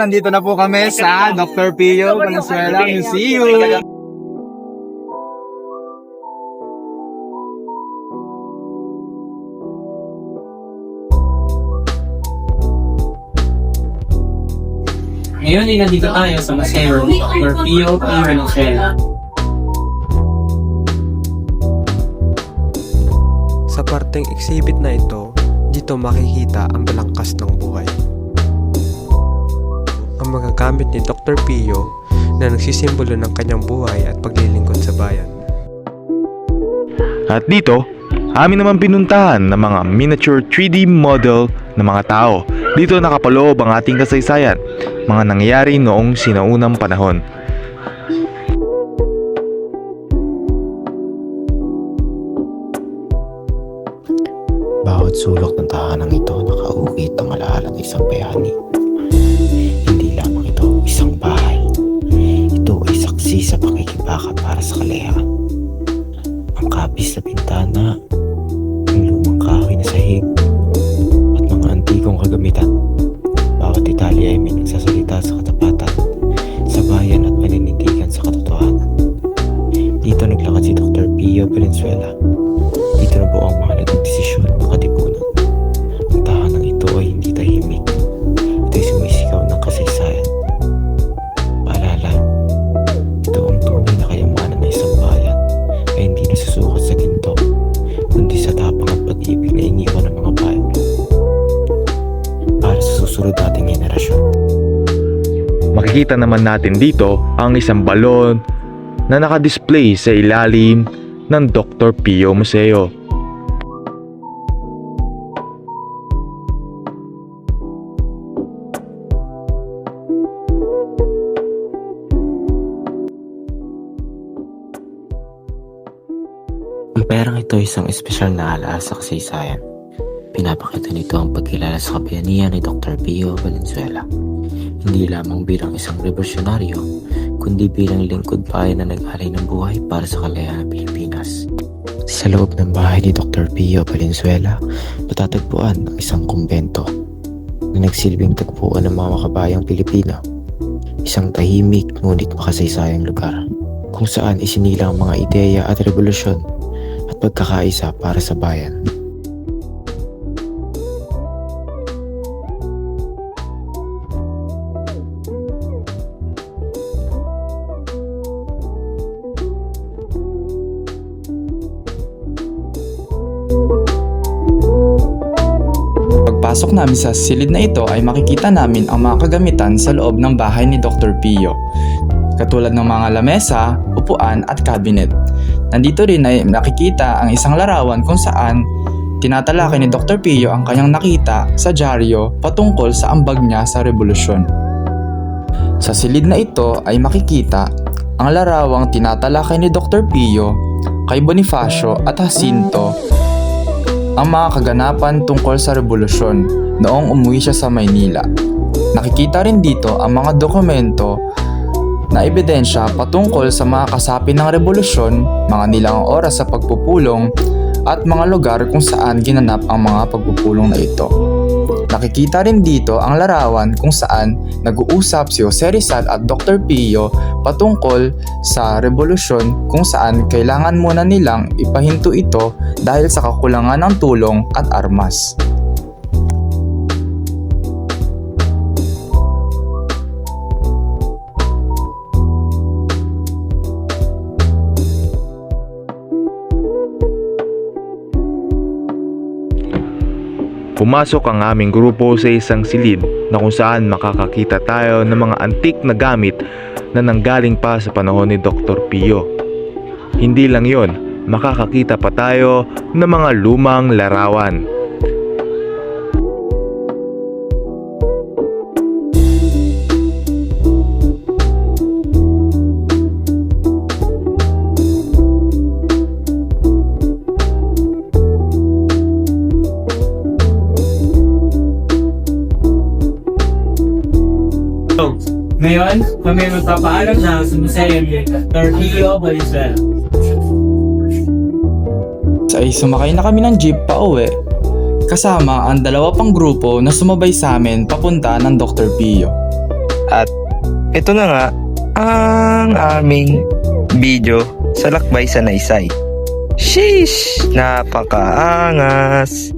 nandito na po kami sa Dr. Pio Valenzuela Museum. Ngayon ay nandito tayo sa Museo Dr. Pio P. Valenzuela. Sa parteng exhibit na ito, dito makikita ang balangkas ng buhay. Ang mga gamit ni Dr. Pio na nagsisimbolo ng kanyang buhay at paglilingkod sa bayan. At dito, amin naman pinuntahan ng mga miniature 3D model ng mga tao. Dito nakapaloob ang ating kasaysayan, mga nangyayari noong sinaunang panahon. Bawat sulok ng tahanang ito nakauukit ang alaala ng isang bayani. Saksi sa pakikibaka para sa kalayaan. Ang kapis na bintana, Makikita naman natin dito ang isang balon na nakadisplay sa ilalim ng Dr. Pio Museo. Ang perang ito ay isang espesyal na alaala sa kasaysayan. Pinapakita nito ang pagkilala sa kabayanihan ni Dr. Pio Valenzuela. Hindi lamang bilang isang revolusyonaryo, kundi bilang lingkod bayan na nag-alay ng buhay para sa kalayaan ng Pilipinas. Sa loob ng bahay ni Dr. Pio Valenzuela, matatagpuan ang isang kumbento na nagsilbing tagpuan ng mga makabayang Pilipino. Isang tahimik ngunit makasaysayang lugar kung saan isinilang ang mga ideya at revolusyon at pagkakaisa para sa bayan. Pagpasok namin sa silid na ito ay makikita namin ang mga kagamitan sa loob ng bahay ni Dr. Pio. Katulad ng mga lamesa, upuan at cabinet. Nandito rin ay nakikita ang isang larawan kung saan tinatalakay ni Dr. Pio ang kanyang nakita sa dyaryo patungkol sa ambag niya sa revolusyon. Sa silid na ito ay makikita ang larawang tinatalakay ni Dr. Pio kay Bonifacio at Jacinto ang mga kaganapan tungkol sa revolusyon noong umuwi siya sa Maynila. Nakikita rin dito ang mga dokumento na ebidensya patungkol sa mga kasapi ng revolusyon, mga nilang oras sa pagpupulong, at mga lugar kung saan ginanap ang mga pagpupulong na ito. Nakikita rin dito ang larawan kung saan nag-uusap si Jose Rizal at Dr. Pio patungkol sa revolusyon kung saan kailangan muna nilang ipahinto ito dahil sa kakulangan ng tulong at armas. Pumasok ang aming grupo sa isang silid na kung saan makakakita tayo ng mga antik na gamit na nanggaling pa sa panahon ni Dr. Pio. Hindi lang yon, makakakita pa tayo ng mga lumang larawan. Ngayon, kami magpapaalam na Dr. Pio Valenzuela. Sa ay sumakay na kami ng jeep pa uwi. Kasama ang dalawa pang grupo na sumabay sa amin papunta ng Dr. Pio. At ito na nga ang aming video sa Lakbay sa Naisay. Sheesh! Napakaangas!